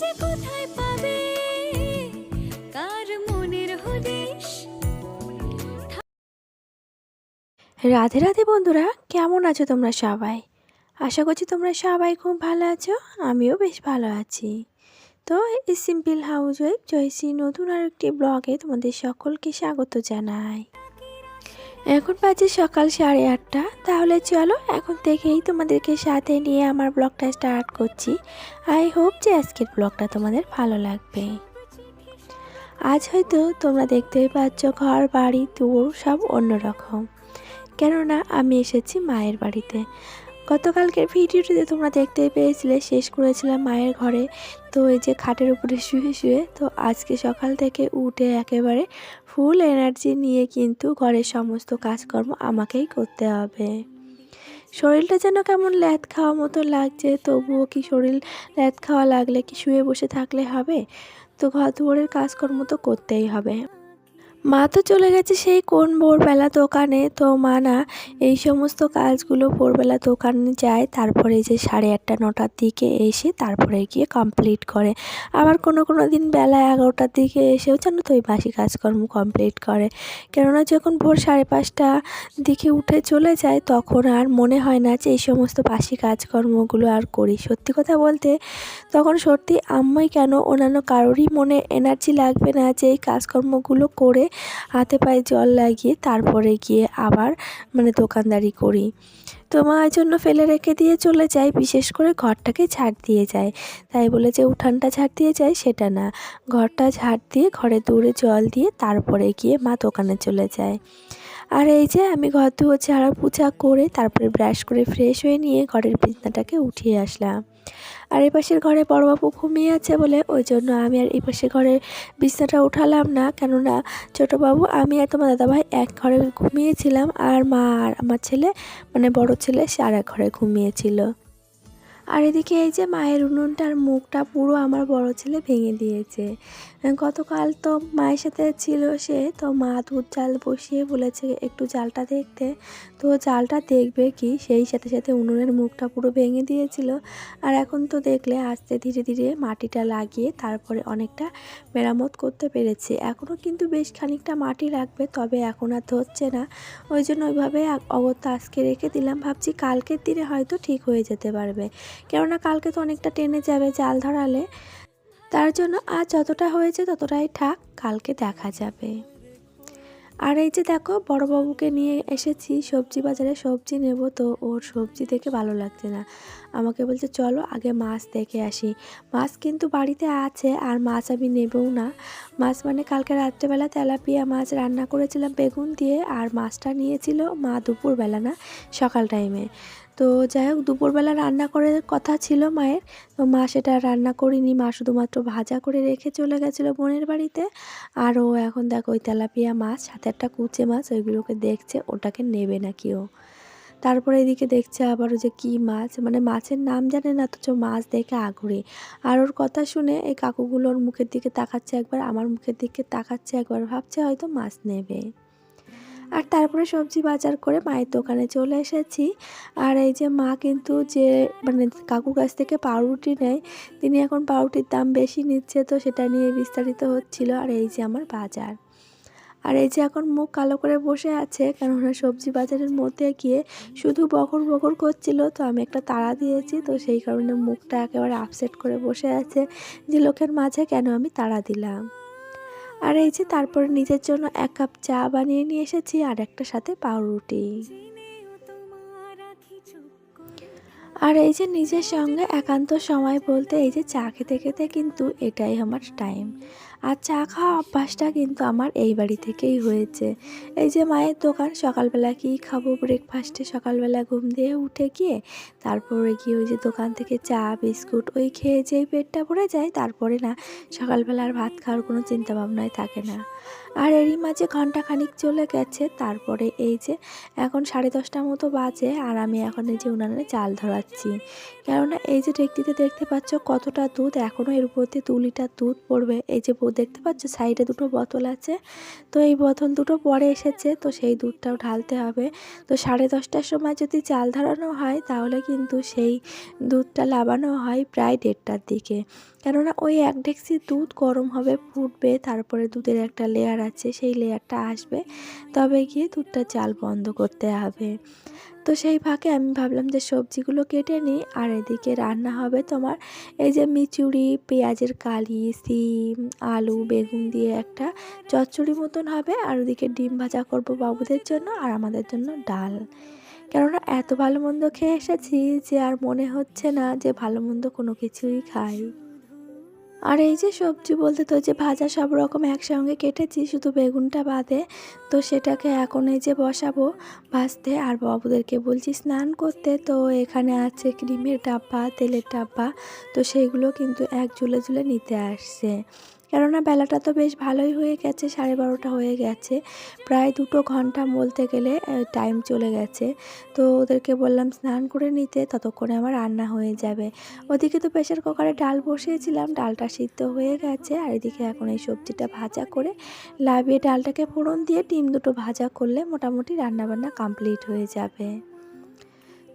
যে কোথায় পাবে? কার মনের রাধে রাধে বন্ধুরা, কেমন আছো তোমরা সবাই? আশা করছি তোমরা সবাই খুব ভালো আছো, আমিও বেশ ভালো আছি। তো এই সিম্পল হাউস ওয়াইফ জয়শ্রী নতুন আর একটি ব্লগে তোমাদের সকলকে স্বাগত জানাই। এখন বাজে সকাল সাড়ে আটটা। তাহলে চলো, এখন থেকেই তোমাদেরকে সাথে নিয়ে আমার ব্লগটা স্টার্ট করছি। আই হোপ যে আজকের ব্লগটা তোমাদের ভালো লাগবে। আজ হয়তো তোমরা দেখতেই পাচ্ছ ঘর, বাড়ি দূর সব অন্যরকম। কেননা আমি এসেছি মায়ের বাড়িতে। গতকালকের ভিডিওটিতে তোমরা দেখতে পেয়েছিলে, শেষ করেছিলাম মায়ের ঘরে। তো এই যে খাটের উপরে শুয়ে শুয়ে, তো আজকে সকাল থেকে উঠে একেবারে ফুল এনার্জি নিয়ে কিন্তু ঘরের সমস্ত কাজকর্ম আমাকেই করতে হবে। শরীরটা যেন কেমন ল্যাদ খাওয়া মতো লাগছে, তবুও কি শরীর ল্যাদ খাওয়া লাগলে কি শুয়ে বসে থাকলে হবে? তো ঘর দুয়ারের কাজকর্ম তো করতেই হবে। মা তো চলে গেছে সেই কোন ভোরবেলা দোকানে। তো মা না, এই সমস্ত কাজগুলো ভোরবেলা দোকানে যায়, তারপরে যে সাড়ে আটটা, নটার দিকে এসে তারপরে গিয়ে কমপ্লিট করে। আবার কোনো কোনো দিন বেলা এগারোটার দিকে এসেও যেন তো ওই বাসি কাজকর্ম কমপ্লিট করে। কেননা যখন ভোর সাড়ে পাঁচটা দিকে উঠে চলে যায়, তখন আর মনে হয় না যে এই সমস্ত বাসি কাজকর্মগুলো আর করি। সত্যি কথা বলতে, তখন সত্যি আম্মাই কেন অন্যান্য কারোরই মনে এনার্জি লাগবে না যে এই কাজকর্মগুলো করে হাতে পায়ে জল লাগিয়ে তারপরে গিয়ে আবার মানে দোকানদারি করি। তো মা এই জন্য ফেলে রেখে দিয়ে চলে যায়, বিশেষ করে ঘরটাকে ঝাড় দিয়ে যায়। তাই বলে যে উঠানটা ঝাড় দিয়ে যায় সেটা না। ঘরটা ঝাড় দিয়ে ঘরে দূরে জল দিয়ে তারপরে গিয়ে মা দোকানে চলে যায়। আর এই যে আমি ঘর ধুয়ে ঝাড়া পোছা করে তারপরে ব্রাশ করে ফ্রেশ হয়ে নিয়ে ঘরের বিছনাটাকে উঠিয়ে আসলাম। আর এই পাশের ঘরে বড়বাবু ঘুমিয়ে আছে বলে ওই জন্য আমি আর এই পাশের ঘরের বিছনাটা উঠালাম না। কেননা ছোটোবাবু আমি আর তোমার দাদাভাই এক ঘরে ঘুমিয়েছিলাম আর মা আর আমার ছেলে মানে বড় ছেলে, সে আর এক ঘরে ঘুমিয়েছিল। আর এদিকে এই যে মায়ের উনুনটার মুখটা পুরো আমার বড় ছেলে ভেঙে দিয়েছে। গতকাল তো মায়ের সাথে ছিল সে, তো মা দুধ জাল বসিয়ে বলেছে একটু জালটা দেখতে। তো জালটা দেখবে কি? সেই সাথে সাথে উনুনের মুখটা পুরো ভেঙে দিয়েছিল। আর এখন তো দেখলে আস্তে ধীরে ধীরে মাটিটা লাগিয়ে তারপরে অনেকটা মেরামত করতে পেরেছে। এখনও কিন্তু বেশ খানিকটা মাটি লাগবে তবে এখন আর ধরছে না। ওই জন্য ওইভাবে অগত্যা আজকে রেখে দিলাম। ভাবছি কালকের দিনে হয়তো ঠিক হয়ে যেতে পারবে। কেননা কালকে তো অনেকটা টেনে যাবে জাল ধরালে। তার জন্য আজ যতটা হয়েছে ততটাই থাক, কালকে দেখা যাবে। আর এই যে দেখো, বড়বাবুকে নিয়ে এসেছি, সবজি বাজারে সবজি নেব তো, ওর সবজি দেখে ভালো লাগছে না। আমাকে বলছে, চলো আগে মাছ দেখে আসি। মাছ কিন্তু বাড়িতে আছে, আর মাছ আমি নেবও না। মাছ মানে কালকে রাত্রেবেলা তেলাপিয়া মাছ রান্না করেছিলাম বেগুন দিয়ে, আর মাছটা নিয়েছিল মা দুপুরবেলা না, সকাল টাইমে তো যাই হোক, দুপুরবেলা রান্না করে কথা ছিল মায়ের। তো মা সেটা রান্না করিনি, মা শুধুমাত্র ভাজা করে রেখে চলে গেছিল বোনের বাড়িতে। আর ও এখন দেখো, ওই তেলাপিয়া মাছ সাথে একটা কুচে মাছ, ওইগুলোকে দেখছে, ওটাকে নেবে না কেউ তারপরে এদিকে দেখছে আবার যে কি মাছ মানে মাছের নাম জানে না, অথচ মাছ দেখে আগ্রহী আর ওর কথা শুনে এই কাকুগুলোর মুখের দিকে তাকাচ্ছে একবার, আমার মুখের দিকে তাকাচ্ছে একবার, ভাবছে হয়তো মাছ নেবে। আর তারপরে সবজি বাজার করে মায়ের দোকানে চলে এসেছি। আর এই যে মা কিন্তু যে মানে কাকুর কাছ থেকে পাউরুটি নেয়, তিনি এখন পাউরুটির দাম বেশি নিচ্ছে, তো সেটা নিয়ে বিস্তারিত হচ্ছিল আর এই যে আমার বাজার। আর এই যে এখন মুখ কালো করে বসে আছে কেননা সবজি বাজারের মধ্যে গিয়ে শুধু বকর বকর করছিল, তো আমি একটা তাড়া দিয়েছি, তো সেই কারণে মুখটা একেবারে আপসেট করে বসে আছে যে লোকের মাঝে কেন আমি তাড়া দিলাম। আর এই যে তারপরে নিজের জন্য এক কাপ চা বানিয়ে নিয়ে এসেছি আর একটা সাথে পাউরুটি। আর এই যে নিজের সঙ্গে একান্ত সময় বলতে এই যে চা খেতে খেতে কিন্তু এটাই আমার টাইম আর চা খাওয়া অভ্যাসটা কিন্তু আমার এই বাড়ি থেকেই হয়েছে। এই যে মায়ের দোকান, সকালবেলা কি খাব? ব্রেকফাস্টে সকালবেলা ঘুম দিয়ে উঠে গিয়ে, তারপরে গিয়ে ওই যে দোকান থেকে চা, বিস্কুট, ওই খেয়ে যেই পেটটা ভরে যায়, তারপরে না, সকালবেলা আর ভাত খাওয়ার কোনো চিন্তা ভাবনাই থাকে না। আর এরই মাঝে ঘণ্টা খানিক চলে গেছে, তারপরে এই যে এখন সাড়ে দশটার মতো বাজে, আর আমি এখন এই যে উনানে চাল ধরাচ্ছি। কেননা এই যে ডেকটিতে দেখতে পাচ্ছ কতটা দুধ এখনও এর উপর দিয়ে দু লিটার দুধ পড়বে, এই যে দেখতে পাচ্ছ, সাইডে দুটো বোতল আছে। তো এই বোতল দুটো পরে এসেছে, তো সেই দুধটাও ঢালতে হবে। তো সাড়ে দশটার সময় যদি চাল ধরানো হয়, তাহলে কিন্তু সেই দুধটা লাবানো হয় প্রায় দেড়টার দিকে। কেননা ওই এক ডেক্সি দুধ গরম হবে, ফুটবে, তারপরে দুধের একটা লেয়ার আছে, সেই লেয়ারটা আসবে। তবে গিয়ে দুধটা চাল বন্ধ করতে হবে। তো সেই ফাঁকে আমি ভাবলাম যে সবজিগুলো কেটে নিই। আর এদিকে রান্না হবে তোমার এই যে মিচুড়ি পেঁয়াজের কালি, সিম, আলু, বেগুন দিয়ে একটা চচ্চড়ি মতন হবে। আর ওদিকে ডিম ভাজা করব বাবুদের জন্য আর আমাদের জন্য ডাল। কেননা এত ভালো মন্দ খেয়ে এসেছি যে আর মনে হচ্ছে না যে ভালো মন্দ কোনো কিছুই খাই। আর এই যে সবজি বলতে তো যে ভাজা সব রকম একসঙ্গে কেটেছি, শুধু বেগুনটা বাদে। তো সেটাকে এখন এই যে বসাবো, ভাজতে। আর বাবুদেরকে বলছি, স্নান করতে। তো এখানে আছে ক্রিমের ডাব্বা, তেলের ডাব্বা। তো সেইগুলো কিন্তু এক ঝুলে ঝুলে নিতে আসছে। কেননা বেলাটা তো বেশ ভালোই হয়ে গেছে, সাড়ে বারোটা হয়ে গেছে। প্রায় দুটো ঘণ্টা বলতে গেলে টাইম চলে গেছে। তো ওদেরকে বললাম, স্নান করে নিতে, ততক্ষণে আমার রান্না হয়ে যাবে। ওদিকে তো প্রেশার কুকারে ডাল বসিয়েছিলাম, ডালটা সিদ্ধ হয়ে গেছে। আর এদিকে এখন এই সবজিটা ভাজা করে লাভিয়ে ডালটাকে ফোড়ন দিয়ে ডিম দুটো ভাজা করলে মোটামুটি রান্নাবান্না কমপ্লিট হয়ে যাবে।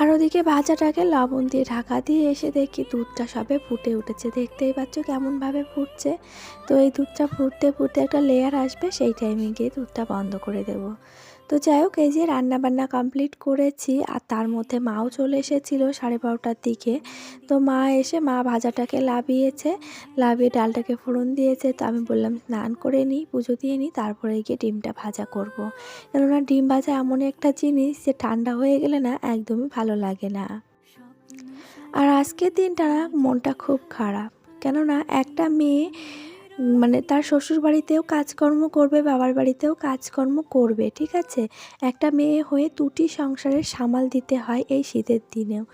আর ওদিকে ভাজাটাকে লবণ দিয়ে ঢাকা দিয়ে এসে দেখি দুধটা সবে ফুটে উঠেছে। দেখতেই পাচ্ছ কেমনভাবে ফুটছে। তো এই দুধটা ফুটতে ফুটতে একটা লেয়ার আসবে, সেই টাইমে গিয়ে দুধটা বন্ধ করে দেব। তো যাই হোক, এই যে রান্না বান্না কমপ্লিট করেছি, আর তার মধ্যে মাও চলে এসেছিল সাড়ে বারোটার দিকে। তো মা এসে, মা ভাজাটাকে লাভিয়েছে, লাভিয়ে ডালটাকে ফোড়ন দিয়েছে। তো আমি বললাম, স্নান করে নিই, পুজো দিয়ে নিই, তারপরে গিয়ে ডিমটা ভাজা করব। কেননা ডিম ভাজা এমন একটা জিনিস যে ঠান্ডা হয়ে গেলে না একদমই ভালো লাগে না। আর আজকের দিনটা মনটা খুব খারাপ। কেননা একটা মেয়ে মানে তার শ্বশুর বাড়িতেও কাজকর্ম করবে, বাবার বাড়িতেও কাজকর্ম করবে, ঠিক আছে? একটা মেয়ে হয়ে দুটি সংসারের সামাল দিতে হয় এই শীতের দিনেও।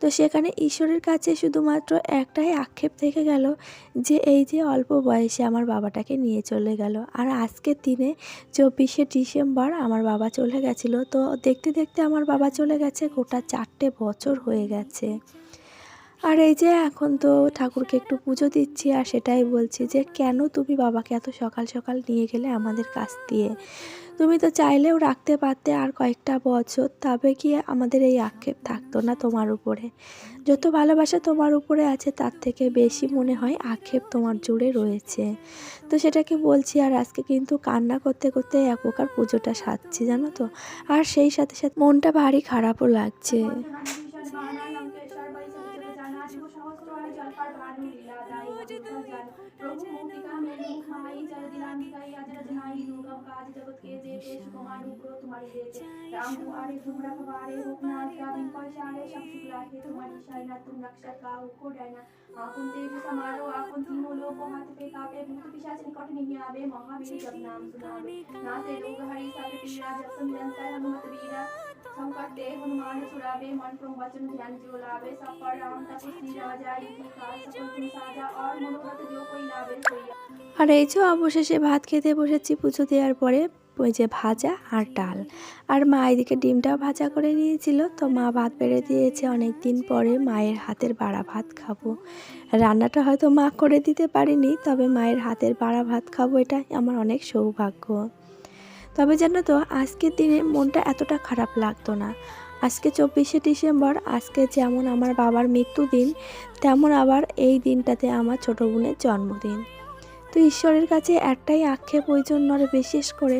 তো সেখানে ঈশ্বরের কাছে শুধুমাত্র একটাই আক্ষেপ থেকে গেল যে এই যে অল্প বয়সে আমার বাবাটাকে নিয়ে চলে গেল। আর আজকের দিনে চব্বিশে ডিসেম্বর আমার বাবা চলে গেছিল। তো দেখতে দেখতে আমার বাবা চলে গেছে গোটা চারটে বছর হয়ে গেছে। আর এই যে এখন তো ঠাকুরকে একটু পুজো দিচ্ছি আর সেটাই বলছি যে কেন তুমি বাবাকে এত সকাল সকাল নিয়ে গেলে আমাদের কাছ দিয়ে? তুমি তো চাইলেও রাখতে পারতে আর কয়েকটা বছর, তবে কি আমাদের এই আক্ষেপ থাকতো না তোমার উপরে। যত ভালোবাসা তোমার উপরে আছে, তার থেকে বেশি মনে হয় আক্ষেপ তোমার জুড়ে রয়েছে। তো সেটাকে বলছি আর আজকে কিন্তু কান্না করতে করতে এক প্রকার পুজোটা সারছি জানো তো? আর সেই সাথে সাথে মনটা ভারী খারাপও লাগছে। माई चल दिलानी गाई आज रजनाई लोग अब काज जगत के दे केश कुमारी करो तुम्हारी देते राम कुमारे तुम रखवारे उपनाथ का दिन पहचाने शब शुक्ला के तुम्हारी शाइना तुम रक्षक का को डरना। आकुन तेज समारो आकुन तीनों लोग को हाथ पे कापे, भूत पिशाच निकट नहीं आवे, महावीर जब नाम सुनावे। नाते लोग हरि सब पीरा जब तुम निरंतर हनुमत वीरा। संकट दे हनुमान छुड़ावे, मन प्रभु वचन ध्यान जो लावे सब पर राम तपस्वी राजा ये काल सकल तुम साजा और मनोरथ जो कोई लावे আর এই যে অবশেষে ভাত খেতে বসেছি পুজো দেওয়ার পরে, ওই যে ভাজা আর ডাল। আর মা এদিকে ডিমটাও ভাজা করে নিয়েছিল, তো মা ভাত বেড়ে দিয়েছে অনেক দিন পরে মায়ের হাতের বাড়া ভাত খাব। রান্নাটা হয়তো মা করে দিতে পারিনি, তবে মায়ের হাতের বাড়া ভাত খাব এটা আমার অনেক সৌভাগ্য। তবে জানো তো, আজকের দিনে মনটা এতটা খারাপ লাগতো না। আজকে চব্বিশে ডিসেম্বর, আজকে যেমন আমার বাবার মৃত্যুদিন, তেমন আবার এই দিনটাতে আমার ছোটো বোনের জন্মদিন। তো ঈশ্বরের কাছে একটাই আক্ষেপ ওই জন্য আর বিশেষ করে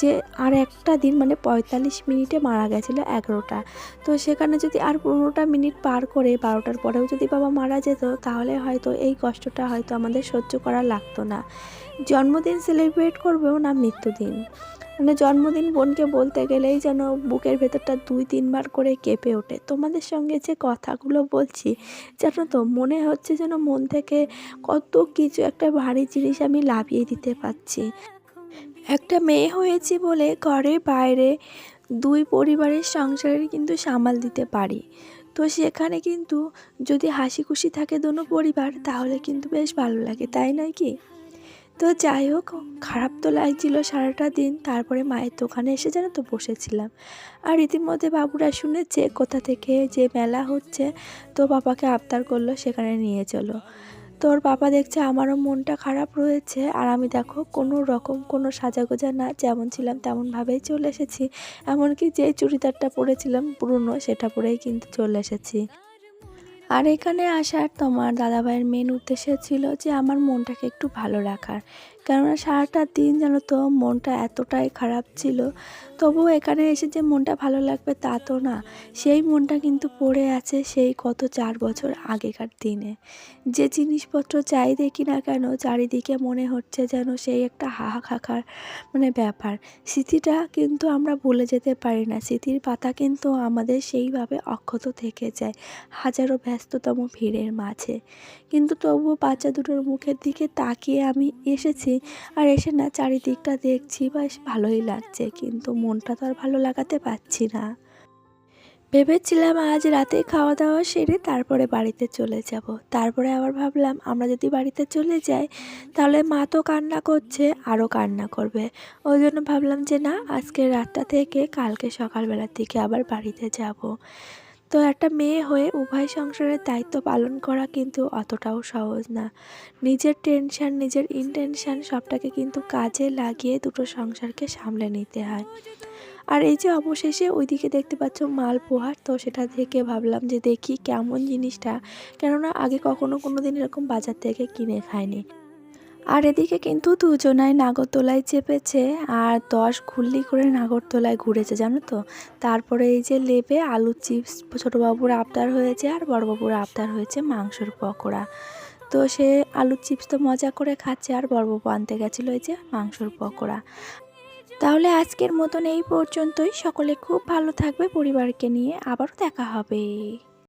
যে আর একটা দিন মানে পঁয়তাল্লিশ মিনিটে মারা গেছিল এগারোটা। তো সেখানে যদি আর পনেরোটা মিনিট পার করে বারোটার পরেও যদি বাবা মারা যেত, তাহলে হয়তো এই কষ্টটা হয়তো আমাদের সহ্য করা লাগতো না। জন্মদিন সেলিব্রেট করবেও না মৃত্যুদিন। মানে জন্মদিন বোনকে বলতে গেলেই যেন বুকের ভেতরটা দুই তিনবার করে কেঁপে ওঠে। তোমাদের সঙ্গে যে কথাগুলো বলছি, জানো তো, মনে হচ্ছে যেন মন থেকে কত কিছু একটা ভারী জিনিস আমি লাভিয়ে দিতে পারছি। একটা মেয়ে হয়েছি বলে ঘরে বাইরে দুই পরিবারের সংসারের কিন্তু সামাল দিতে পারি। তো সেখানে কিন্তু যদি হাসি খুশি থাকে দোনো পরিবার, তাহলে কিন্তু বেশ ভালো লাগে, তাই নয় কি? তো যাই হোক, খারাপ তো লাগছিল সারাটা দিন। তারপরে মায়ের দোকানে এসে যেন তো বসেছিলাম। আর ইতিমধ্যে বাবুরা শুনেছে কোথা থেকে যে মেলা হচ্ছে, তো বাবাকে আবদার করল সেখানে নিয়ে চলো। তোর বাবা দেখছে আমারও মনটা খারাপ রয়েছে। আর আমি দেখো, কোনো রকম কোনো সাজাগোজা না, যেমন ছিলাম তেমনভাবেই চলে এসেছি। এমনকি যে চুড়িদারটা পরেছিলাম পুরনো, সেটা পরেই কিন্তু চলে এসেছি। আর এখানে আসার তোমার দাদাভাইয়ের মেন উদ্দেশ্য ছিল যে আমার মনটাকে একটু ভালো রাখার। কেননা সারাটা দিন যেন তো মনটা এতটাই খারাপ ছিল। তবুও এখানে এসে যে মনটা ভালো লাগবে তা তো না। সেই মনটা কিন্তু পড়ে আছে সেই কত চার বছর আগেকার দিনে। যে জিনিসপত্র চাই দেখি না কেন চারিদিকে মনে হচ্ছে যেন সেই একটা হাহাকার মানে ব্যাপার। স্মৃতিটা কিন্তু আমরা ভুলে যেতে পারি না। স্মৃতির পাতা কিন্তু আমাদের সেইভাবে অক্ষত থেকে যায়। হাজারো ব্যস্ততম ভিড়ের মাঝে। কিন্তু তবুও বাচ্চা দুটোর মুখের দিকে তাকিয়ে আমি এসেছি আর এসে না চারিদিকটা দেখছি, বেশ ভালোই লাগছে, কিন্তু মনটা তো আর ভালো লাগাতে পারছি না। ভেবেছিলাম আজ রাতে খাওয়া দাওয়া সেরে তারপরে বাড়িতে চলে যাব। তারপরে আবার ভাবলাম, আমরা যদি বাড়িতে চলে যাই, তাহলে মা তো কান্না করছে, আরও কান্না করবে। ওই জন্য ভাবলাম যে না, আজকে রাতটা থেকে কালকে সকালবেলার দিকে আবার বাড়িতে যাব। তো একটা মেয়ে হয়ে উভয় সংসারের দায়িত্ব পালন করা কিন্তু অতটাও সহজ না। নিজের টেনশন নিজের ইনটেনশন সবটাকে কিন্তু কাজে লাগিয়ে দুটো সংসারকে সামলে নিতে হয়। আর এই যে অবশেষে ওইদিকে দেখতে পাচ্ছ মাল পোহার, তো সেটা থেকে ভাবলাম যে দেখি কেমন জিনিসটা। কেননা আগে কখনো কোনো দিন এরকম বাজার থেকে কিনে খাইনি। আর এদিকে কিন্তু দুজনাই নাগরদোলায় চেপেছে আর দশ ঘুল্লি করে নাগরদোলায় ঘুরেছে, জানো তো? তারপরে এই যে লেপে আলু চিপস, ছোটোবাবুর আবদার হয়েছে আর বড়বাবুর আবদার হয়েছে মাংসর পকোড়া। তো সে আলু চিপস তো মজা করে খাচ্ছে আর বড়বাবু আনতে গেছিল এই যে মাংসর পকোড়া। তাহলে আজকের মতন এই পর্যন্তই। সকলে খুব ভালো থাকবে পরিবারকে নিয়ে। আবারও দেখা হবে।